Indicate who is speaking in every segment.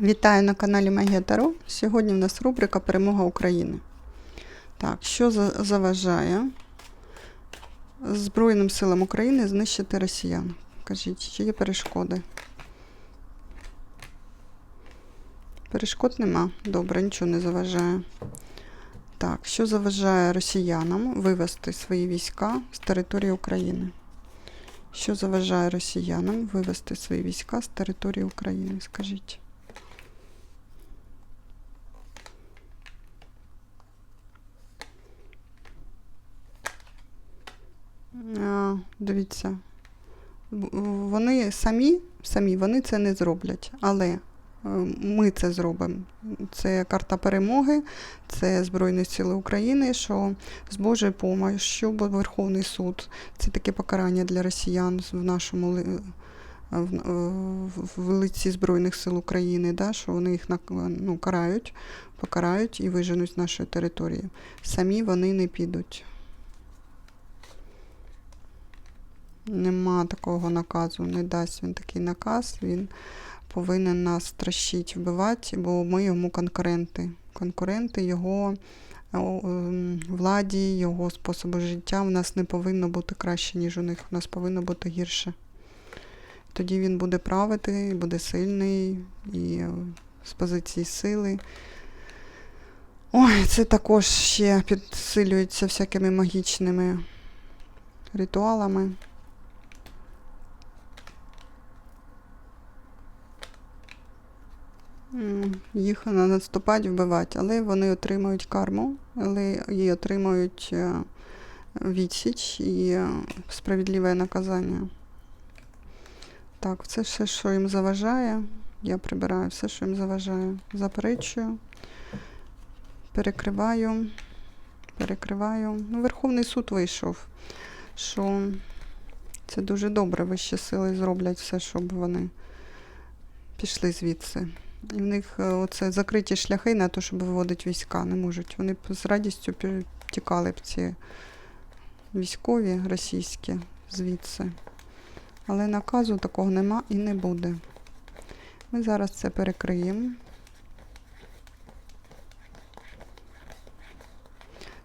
Speaker 1: Вітаю на каналі Магія Таро. Сьогодні в нас рубрика Перемога України. Так, що заважає Збройним силам України знищити росіян? Кажіть, чи є перешкоди? Перешкод нема. Добре, нічого не заважає. Так, що заважає росіянам вивести свої війська з території України? Що заважає росіянам вивести свої війська з території України? Скажіть. А, дивіться. Вони самі, самі вони це не зроблять, але е, ми це зробимо. Це карта перемоги, це Збройні Сили України, що з Божою помощью, бо Верховний суд це таке покарання для росіян в нашому е, е, в- лиці Збройних сил України, да, що вони їх ну, карають, покарають і виженуть з нашої території. Самі вони не підуть. Нема такого наказу, не дасть він такий наказ, він повинен нас трощити, вбивати, бо ми йому конкуренти. Конкуренти його ем, владі, його способу життя. У нас не повинно бути краще, ніж у них. У нас повинно бути гірше. Тоді він буде правити, буде сильний і е, з позиції сили. Ой, це також ще підсилюється всякими магічними ритуалами. Їх на- наступати, вбивати, але вони отримують карму, але і отримують е, відсіч і е, справедливе наказання. Так, це все, що їм заважає. Я прибираю все, що їм заважає. Заперечую, перекриваю, перекриваю. Ну, Верховний суд вийшов, що це дуже добре. Вищі сили зроблять все, щоб вони пішли звідси. І в них е, оце закриті шляхи на те, щоб виводити війська, не можуть. Вони з радістю тікали б ці військові російські звідси. Але наказу такого нема і не буде. Ми зараз це перекриємо.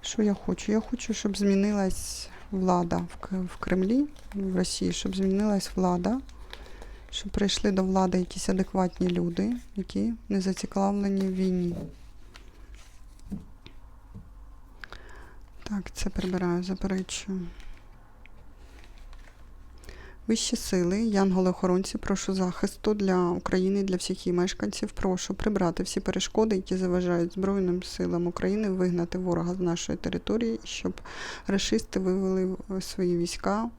Speaker 1: Що я хочу? Я хочу, щоб змінилась влада в Кремлі, в Росії, щоб змінилась влада щоб прийшли до влади якісь адекватні люди, які не зацікавлені в війні. Так, це прибираю, заперечую. Вищі сили, янголи-охоронці, прошу захисту для України, для всіх її мешканців. Прошу прибрати всі перешкоди, які заважають Збройним силам України вигнати ворога з нашої території, щоб рашисти вивели свої війська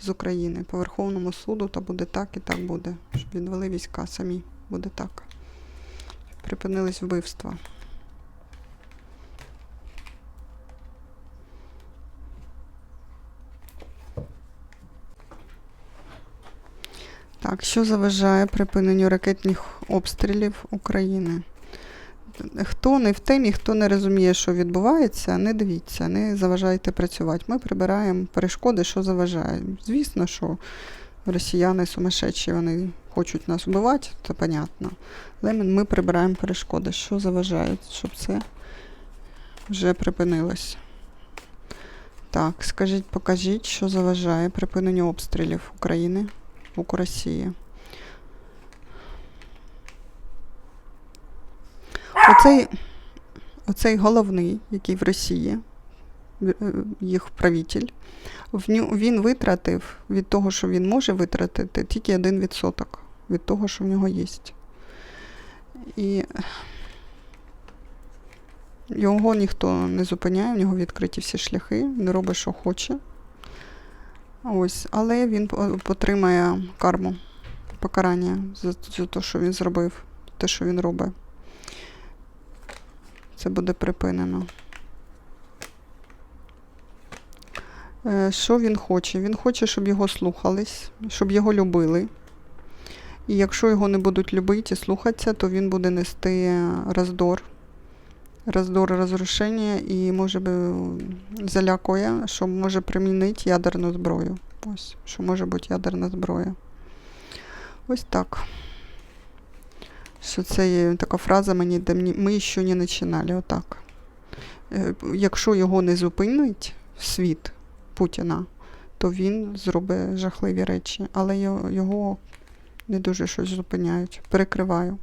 Speaker 1: з України по Верховному суду, то буде так і так буде. Щоб відвели війська самі. Буде так. Припинились вбивства. Так, що заважає припиненню ракетних обстрілів України? Хто не в темі, хто не розуміє, що відбувається, не дивіться, не заважайте працювати. Ми прибираємо перешкоди, що заважає. Звісно, що росіяни сумасшедші, вони хочуть нас вбивати, це понятно. Але ми- прибираємо перешкоди, що заважають, щоб це вже припинилось. Так, скажіть, покажіть, що заважає припиненню обстрілів України, у Росії. Оцей, оцей головний, який в Росії, е, їх правитель, він витратив від того, що він може витратити, тільки 1% від того, що в нього є. І його ніхто не зупиняє, в нього відкриті всі шляхи, він робить, що хоче. Ось, але він по- отримає карму, покарання за те, що він зробив, те, що він робить. Це буде припинено. Е, Що він хоче? Він хоче, щоб його слухались, щоб його любили. І якщо його не будуть любити і слухатися, то він буде нести роздор, роздор розрушення і може би залякує, що може примінити ядерну зброю. Ось, що може бути ядерна зброя. Ось так. Що це є така фраза мені, де ми ще не починали, отак. Е, Якщо його не зупинить світ Путіна, то він зробить жахливі речі, але його- його не дуже щось зупиняють. Перекриваю.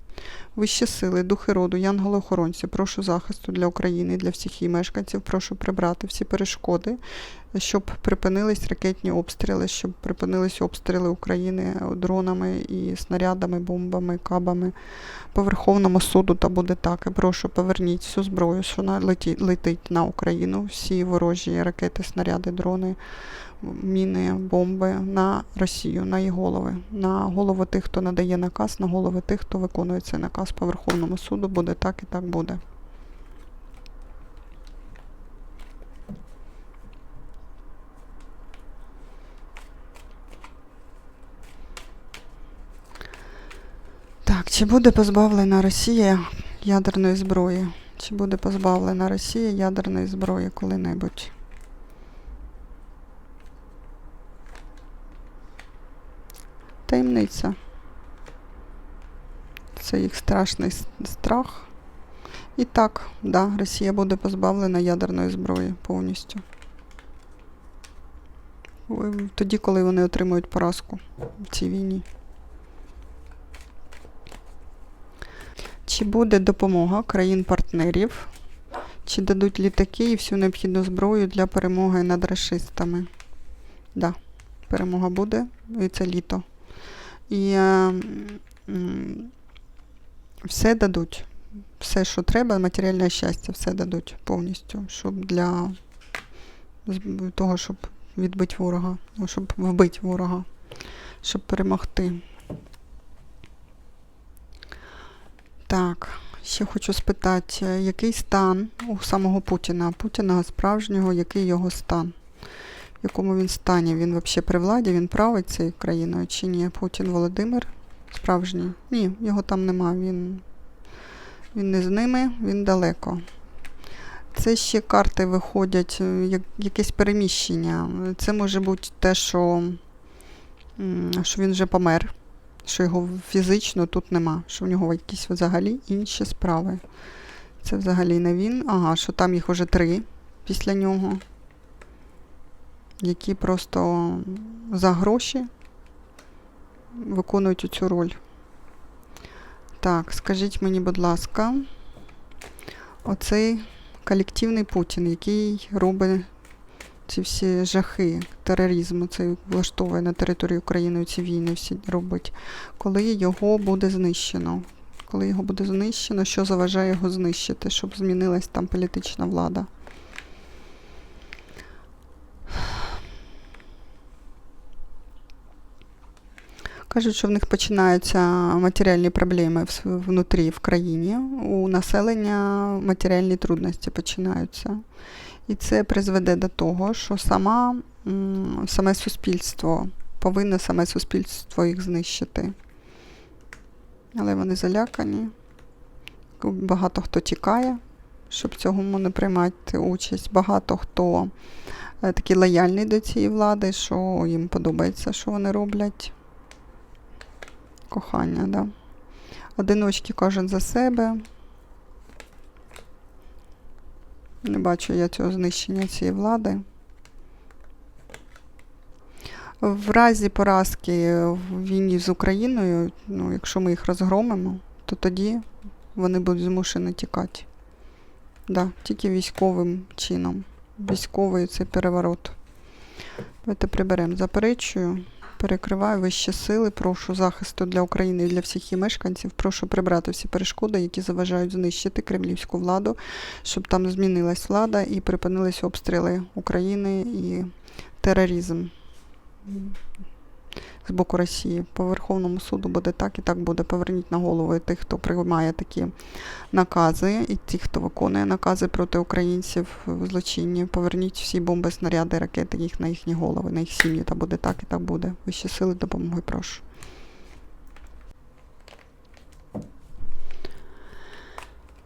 Speaker 1: Вищі сили, духи роду, янголи-охоронці, прошу захисту для України для всіх її мешканців. Прошу прибрати всі перешкоди, щоб припинились ракетні обстріли, щоб припинились обстріли України дронами і снарядами, бомбами, кабами. По Верховному суду та буде так. І прошу поверніть всю зброю, що летить на Україну, всі ворожі ракети, снаряди, дрони, міни, бомби на Росію, на її голови, на голови тих, хто надає наказ, на голови тих, хто виконує цей наказ по Верховному суду. Буде так і так буде. Так, чи буде позбавлена Росія ядерної зброї? Чи буде позбавлена Росія ядерної зброї коли-небудь? Таємниця. Це їх страшний страх. І так, да, Росія буде позбавлена ядерної зброї повністю. Тоді, коли вони отримують поразку в цій війні. Чи буде допомога країн-партнерів? Чи дадуть літаки і всю необхідну зброю для перемоги над расистами? Да, перемога буде, і це літо. І е, м, все дадуть. Все, що треба, матеріальне щастя, все дадуть повністю, щоб для того, щоб відбити ворога, ну, щоб вбити ворога, щоб перемогти. Так, ще хочу спитати, е, який стан у самого Путіна, Путіна справжнього, який його стан? Якому він стані? Він взагалі при владі, він править цією країною чи ні? Путін Володимир справжній? Ні, його там нема. Він, він не з ними, він далеко. Це ще карти виходять, е, як, якесь переміщення. Це може бути те, що, що він вже помер що його фізично тут нема, що в нього якісь взагалі інші справи. Це взагалі не він. Ага, що там їх уже три після нього, які просто за гроші виконують цю роль. Так, скажіть мені, будь ласка, оцей колективний Путін, який робить ці всі жахи тероризму, цей влаштовує на території України ці війни всі робить, коли його буде знищено. Коли його буде знищено, що заважає його знищити, щоб змінилась там політична влада? Кажуть, що в них починаються матеріальні проблеми внутрі в країні. У населення матеріальні трудності починаються. І це призведе до того, що сама, саме суспільство повинне саме суспільство їх знищити. Але вони залякані. Багато хто тікає, щоб цьому не приймати участь. Багато хто е, такий лояльний до цієї влади, що їм подобається, що вони роблять. Кохання, да. Одиночки кожен за себе. Не бачу я цього знищення цієї влади. В разі поразки в війні з Україною, ну, якщо ми їх розгромимо, то тоді вони будуть змушені тікати. Да, тільки військовим чином. Військовий це переворот. Давайте приберемо. Заперечую. Перекриваю вищі сили, прошу захисту для України і для всіх її мешканців. Прошу прибрати всі перешкоди, які заважають знищити кремлівську владу, щоб там змінилась влада і припинились обстріли України і тероризм з боку Росії. По Верховному суду буде так і так буде. Поверніть на голови тих, хто приймає такі накази, і ті, хто виконує накази проти українців в злочинні. Поверніть всі бомби, снаряди, ракети їх на їхні голови, на їх сім'ї. Та буде так і так буде. Вищі сили допомоги, прошу.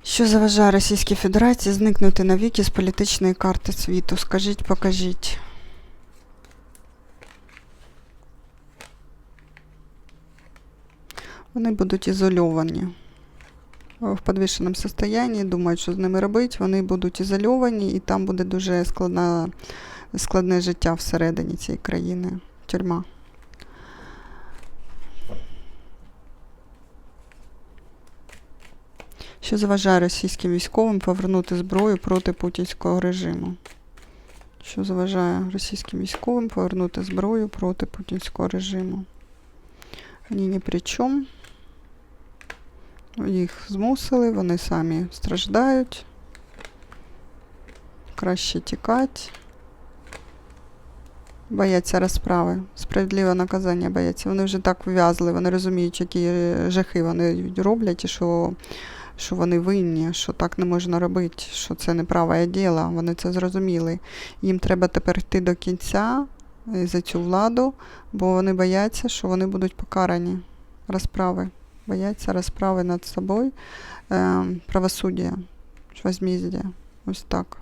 Speaker 1: Що заважає Російській Федерації зникнути навіки з політичної карти світу? Скажіть, покажіть. Вони будуть ізольовані. в підвішеному стані, думають, що з ними робити. Вони будуть ізольовані, і там буде дуже складна, складне життя всередині цієї країни. Тюрма. Що заважає російським військовим повернути зброю проти путінського режиму? Що заважає російським військовим повернути зброю проти путінського режиму? Вони ні при чому. Їх змусили, вони самі страждають. Краще тікати. Бояться розправи. Справедливе наказання бояться. Вони вже так вв'язли, вони розуміють, які жахи вони роблять, і що, що вони винні, що так не можна робити, що це неправе діло. Вони це зрозуміли. Їм треба тепер йти до кінця е, за цю владу, бо вони бояться, що вони будуть покарані розправи. Бояться розправи над собою, правосуддя, возмездя. Ось так.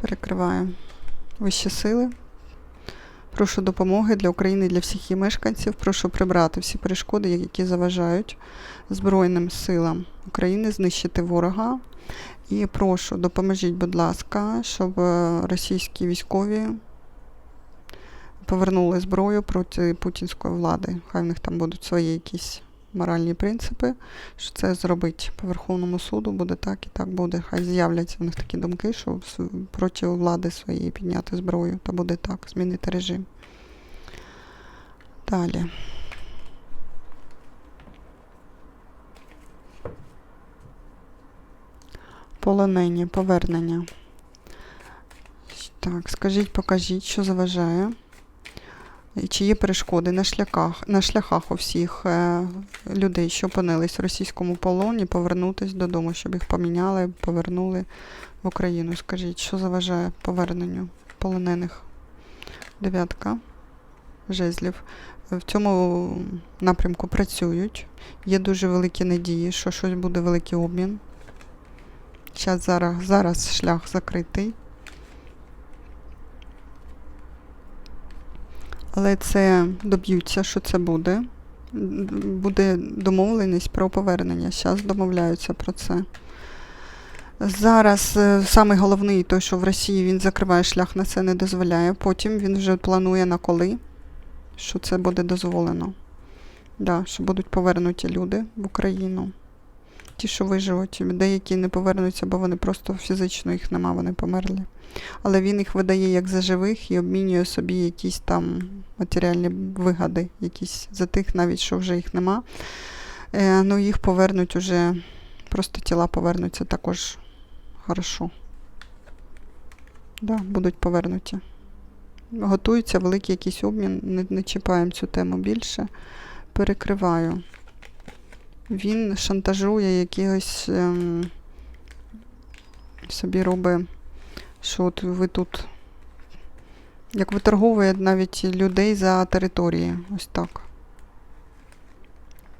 Speaker 1: Перекриваю вищі сили. Прошу допомоги для України, для всіх її мешканців. Прошу прибрати всі перешкоди, які заважають Збройним силам України знищити ворога. І прошу, допоможіть, будь ласка, щоб е, російські військові повернули зброю проти путінської влади. Хай в них там будуть свої якісь моральні принципи, що це зробить по Верховному суду, буде так і так буде. Хай з'являться в них такі думки, що проти влади своєї підняти зброю, та буде так, змінити режим. Далі. Полонені, повернення. Так, скажіть, покажіть, що заважає. Чи є перешкоди на шляхах, на шляхах у всіх е, людей, що опинились в російському полоні, повернутися додому, щоб їх поміняли, повернули в Україну? Скажіть, що заважає поверненню полонених? Дев'ятка жезлів. В цьому напрямку працюють. Є дуже великі надії, що щось буде великий обмін. Зараз, зараз шлях закритий. Але це доб'ються, що це буде. Буде домовленість про повернення. Зараз домовляються про це. Зараз е, самий головний той, що в Росії він закриває шлях на це не дозволяє. Потім він вже планує на коли, що це буде дозволено. Да, що будуть повернуті люди в Україну. Ті, що виживуть, деякі не повернуться, бо вони просто фізично їх нема, вони померли. Але він їх видає як за живих і обмінює собі якісь там матеріальні вигади, якісь за тих, навіть що вже їх нема. Е, ну, їх повернуть уже, просто тіла повернуться також хорошо. Да, будуть повернуті. Готується великий якийсь обмін, не, не чіпаємо цю тему більше. Перекриваю. Він шантажує якихось ем, собі робить, що от ви тут. Як виторговує навіть людей за території. Ось так.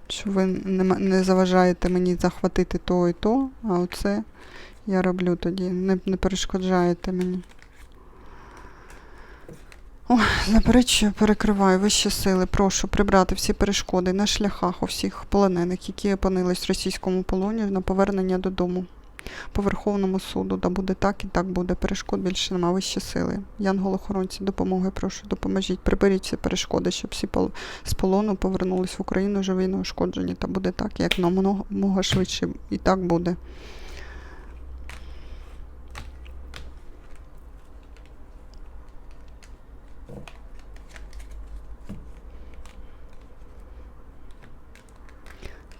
Speaker 1: Що ви не, не заважаєте мені захватити то і то, а оце я роблю тоді. Не, не перешкоджаєте мені. Ой, заперечую, перекриваю вищі сили. Прошу прибрати всі перешкоди на шляхах у всіх полонених, які опинились в російському полоні на повернення додому. По Верховному суду, да буде так і так буде. Перешкод більше нема вищі сили. Янгол-охоронці, допомоги, прошу, допоможіть. Приберіть ці перешкоди, щоб всі з полону повернулись в Україну живі неушкоджені. Та буде так, як намного швидше. І так буде.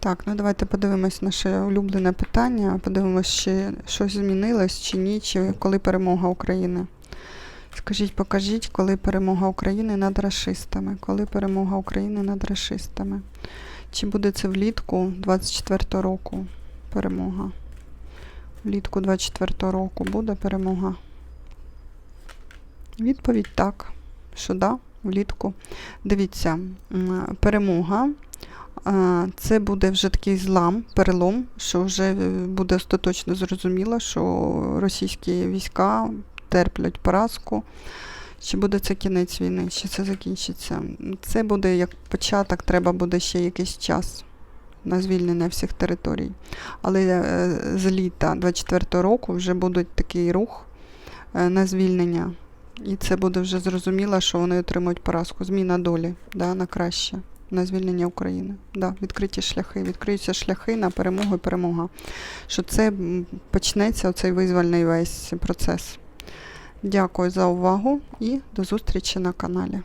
Speaker 1: Так, ну давайте подивимось наше улюблене питання. Подивимось, чи щось змінилось, чи ні, чи коли перемога України. Скажіть, покажіть, коли перемога України над расистами. Коли перемога України над расистами. Чи буде це влітку 24 року перемога? Влітку 24 року буде перемога? Відповідь так. Що да, влітку. Дивіться, перемога. Це буде вже такий злам, перелом, що вже е, буде остаточно зрозуміло, що російські війська терплять поразку, Чи буде це кінець війни, чи це закінчиться? Це буде як початок, треба буде ще якийсь час на звільнення всіх територій. Але е, з літа 24 року вже буде такий рух е, на звільнення. І це буде вже зрозуміло, що вони отримують поразку. Зміна долі да, на краще, на звільнення України. Да, відкриті шляхи, відкриються шляхи на перемогу і перемога. Що це почнеться оцей визвольний весь процес. Дякую за увагу і до зустрічі на каналі.